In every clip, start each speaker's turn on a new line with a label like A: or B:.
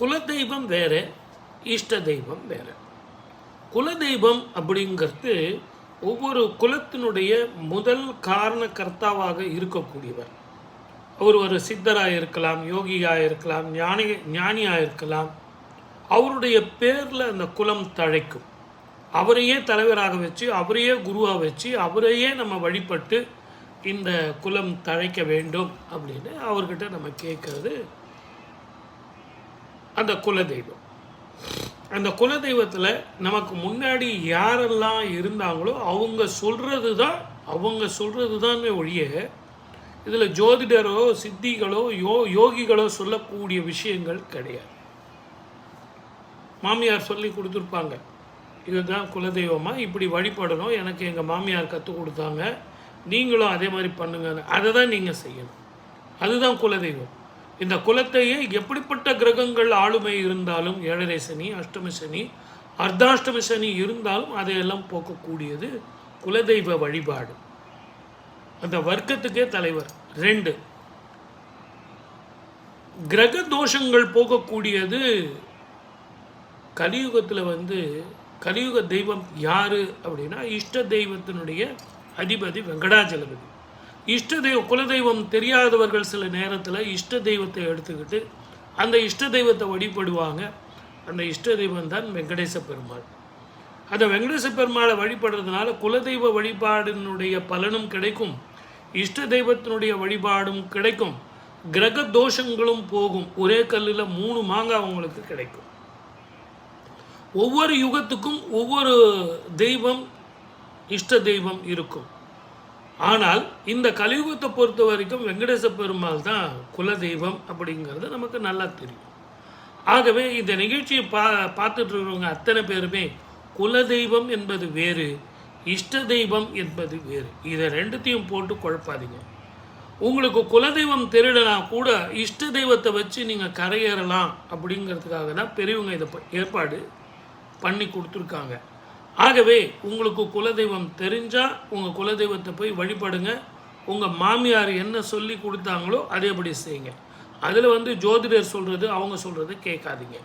A: குலதெய்வம் வேறு இஷ்ட தெய்வம் வேறு. குலதெய்வம் அப்படிங்கிறது ஒவ்வொரு குலத்தினுடைய முதல் காரண கர்த்தாவாக இருக்கக்கூடியவர். அவர் ஒரு சித்தராக இருக்கலாம் யோகியாக இருக்கலாம் ஞானி ஞானியாக இருக்கலாம் அவருடைய பேரில் அந்த குலம் தழைக்கும். அவரையே தலைவராக வச்சு அவரையே குருவாக வச்சு அவரையே நம்ம வழிபட்டு இந்த குலம் தழைக்க வேண்டும் அப்படின்னு அவர்கிட்ட நம்ம கேட்கறது அந்த குலதெய்வம். அந்த குலதெய்வத்தில் நமக்கு முன்னாடி யாரெல்லாம் இருந்தாங்களோ அவங்க சொல்கிறது தான் அவங்க சொல்கிறது தானே ஒழிய இதில் ஜோதிடரோ சித்திகளோ யோ யோகிகளோ சொல்லக்கூடிய விஷயங்கள் கிடையாது. மாமியார் சொல்லி கொடுத்துருப்பாங்க இதுதான் குலதெய்வமாக இப்படி வழிபடணும். எனக்கு எங்கள் மாமியார் கற்றுக் கொடுத்தாங்க. நீங்களும் அதே மாதிரி பண்ணுங்கன்னு. அதை தான் நீங்கள் செய்யணும். அதுதான் குலதெய்வம். இந்த குலத்தையே எப்படிப்பட்ட கிரகங்கள் ஆளுமை இருந்தாலும் ஏழரை சனி அஷ்டமி சனி அர்த்தாஷ்டமி சனி இருந்தாலும் அதையெல்லாம் போக்கக்கூடியது குலதெய்வ வழிபாடு. அந்த வர்க்கத்துக்கே தலைவர். ரெண்டு கிரக தோஷங்கள் போகக்கூடியது கலியுகத்தில் வந்து கலியுக தெய்வம் யார் அப்படின்னா இஷ்ட தெய்வத்தினுடைய அதிபதி வெங்கடாஜலபதி. இஷ்ட தெய்வ குலதெய்வம் தெரியாதவர்கள் சில நேரத்தில் இஷ்ட தெய்வத்தை எடுத்துக்கிட்டு அந்த இஷ்ட தெய்வத்தை வழிபடுவாங்க. அந்த இஷ்ட தெய்வம் தான் வெங்கடேச பெருமாள். அந்த வெங்கடேச பெருமாளை வழிபடுறதுனால குலதெய்வ வழிபாடினுடைய பலனும் கிடைக்கும். இஷ்ட தெய்வத்தினுடைய வழிபாடும் கிடைக்கும். கிரக தோஷங்களும் போகும். ஒரே கல்லில் மூணு மாங்காய் அவங்களுக்கு கிடைக்கும். ஒவ்வொரு யுகத்துக்கும் ஒவ்வொரு தெய்வம் இஷ்ட தெய்வம் இருக்கும். ஆனால் இந்த கலியுகத்தை பொறுத்த வரைக்கும் வெங்கடேச பெருமாள் தான் குலதெய்வம் அப்படிங்கிறது நமக்கு நல்லா தெரியும். ஆகவே இந்த நிகழ்ச்சியை பா பார்த்துட்டு இருக்கிறவங்க அத்தனை பேருமே குலதெய்வம் என்பது வேறு இஷ்ட தெய்வம் என்பது வேறு. இதை ரெண்டுத்தையும் போட்டு குழப்பாதீங்க. உங்களுக்கு குலதெய்வம் தெரியலனா கூட இஷ்ட தெய்வத்தை வச்சு நீங்கள் கரையேறலாம் அப்படிங்கிறதுக்காக தான் பெரியவங்க இதை ப- ஏற்பாடு பண்ணி கொடுத்துருக்காங்க. ஆகவே உங்களுக்கு குலதெய்வம் தெரிஞ்சால் உங்கள் குலதெய்வத்தை போய் வழிபடுங்க. உங்கள் மாமியார் என்ன சொல்லி கொடுத்தாங்களோ அதேபடி செய்யுங்க. அதில் வந்து ஜோதிடர் சொல்கிறது அவங்க சொல்கிறது கேட்காதீங்க.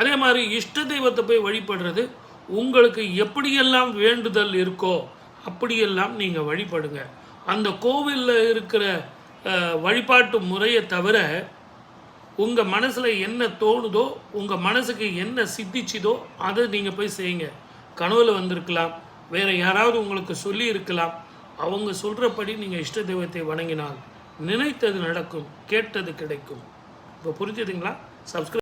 A: அதே மாதிரி இஷ்ட தெய்வத்தை போய் வழிபடுறது உங்களுக்கு எப்படியெல்லாம் வேண்டுதல் இருக்கோ அப்படியெல்லாம் நீங்கள் வழிபடுங்க. அந்த கோவிலில் இருக்கிற வழிபாட்டு முறையை தவிர உங்கள் மனசில் என்ன தோணுதோ உங்கள் மனசுக்கு என்ன சித்திச்சுதோ அதை நீங்கள் போய் செய்யுங்க. கனவுல வந்திருக்கலாம். வேறு யாராவது உங்களுக்கு சொல்லி இருக்கலாம். அவங்க சொல்கிறபடி நீங்கள் இஷ்ட தெய்வத்தை வணங்கினால் நினைத்தது நடக்கும் கேட்டது கிடைக்கும். இப்போ புரிஞ்சுதுங்களா? சப்ஸ்கிரைப்